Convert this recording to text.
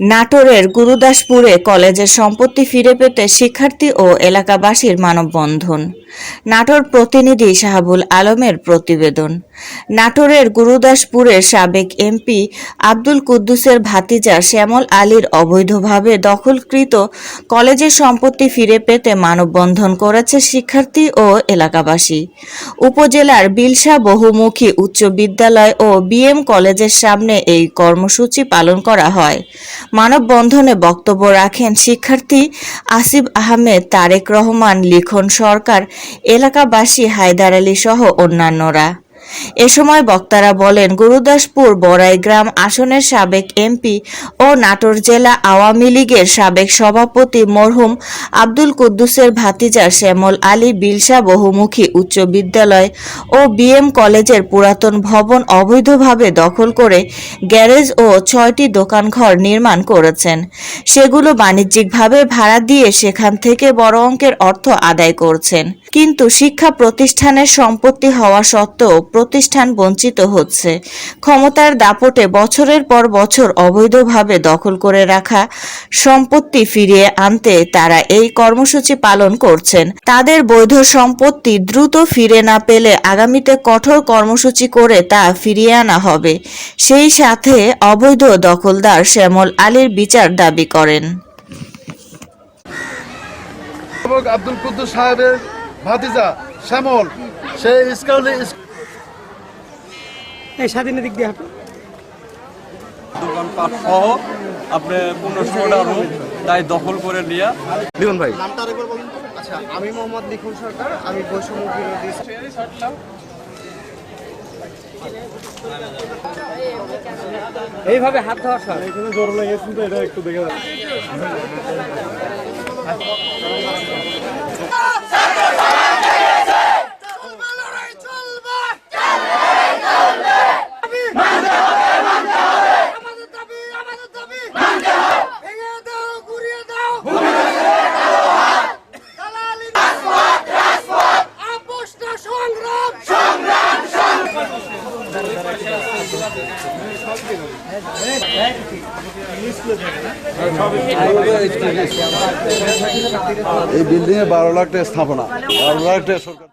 নাটোরের গুরুদাসপুরে কলেজের সম্পত্তি ফিরে পেতে শিক্ষার্থী ও এলাকাবাসীর মানববন্ধন। নাটোর প্রতিনিধি শাহাবুল আলমের প্রতিবেদন। নাটোরের গুরুদাসপুরের সাবেক এমপি আব্দুল কুদ্দুসের ভাতিজা শ্যামল আলীর অবৈধভাবে দখলকৃত কলেজের সম্পত্তি ফিরে পেতে মানববন্ধন করেছে শিক্ষার্থী ও এলাকাবাসী। উপজেলার বিলসা বহুমুখী উচ্চ বিদ্যালয় ও বিএম কলেজের সামনে এই কর্মসূচি পালন করা হয়। মানববন্ধনে বক্তব্য রাখেন শিক্ষার্থী আসিফ আহমেদ, তারেক রহমান, লিখন সরকার, এলাকাবাসী, হায়দার আলী সহ অন্যান্যরা। এ সময় বক্তারা বলেন, গুরুদাসপুর বড়াইগ্রাম আসনের সাবেক এমপি ও নাটোর জেলা আওয়ামী লীগের সাবেক সভাপতি মরহুম আব্দুল কুদ্দুসের ভাতিজা শ্যামল আলী বিলসা বহুমুখী উচ্চ বিদ্যালয় ও বিএম কলেজের পুরাতন ভবন অবৈধভাবে দখল করে গ্যারেজ ও ছয়টি দোকানঘর নির্মাণ করেছেন। সেগুলো বাণিজ্যিকভাবে ভাড়া দিয়ে সেখান থেকে বড় অঙ্কের অর্থ আদায় করছেন। কিন্তু শিক্ষা প্রতিষ্ঠানের সম্পত্তি হওয়া সত্ত্বেও প্রতিষ্ঠান বঞ্চিত হচ্ছে। ক্ষমতার দাপটে বছরের পর বছর অবৈধভাবে দখল করে রাখা সম্পত্তি ফিরিয়ে আনতে তারা এই কর্মসূচি পালন করছেন। তাদের বৈধ সম্পত্তি দ্রুত ফিরে না পেলে আগামীতে কঠোর কর্মসূচি করে তা ফিরিয়ে আনা হবে। সেই সাথে অবৈধ দখলদার শ্যামল আলীর বিচার দাবি করেন। আব্দুল কুদ্দুস সাহেবের ভাতিজা শ্যামল সেই স্কুলে এই স্বাধীনের দিক দিয়ে হাঁটো। দোকানপাট সহ আপনি পনেরোশোটা রুম তাই দখল করে নিয়ে লিখুন ভাই। নামটা আরেকবার বলুন তো। আচ্ছা আমি মোহাম্মদ লিখুন সরকার আমি বৈষম্য বিরোধী এইভাবে হাত ধোয়া সর এই বিল্ডিং এ বারো লাখ টাকা স্থাপনা। বারো লাখ টাকা সরকার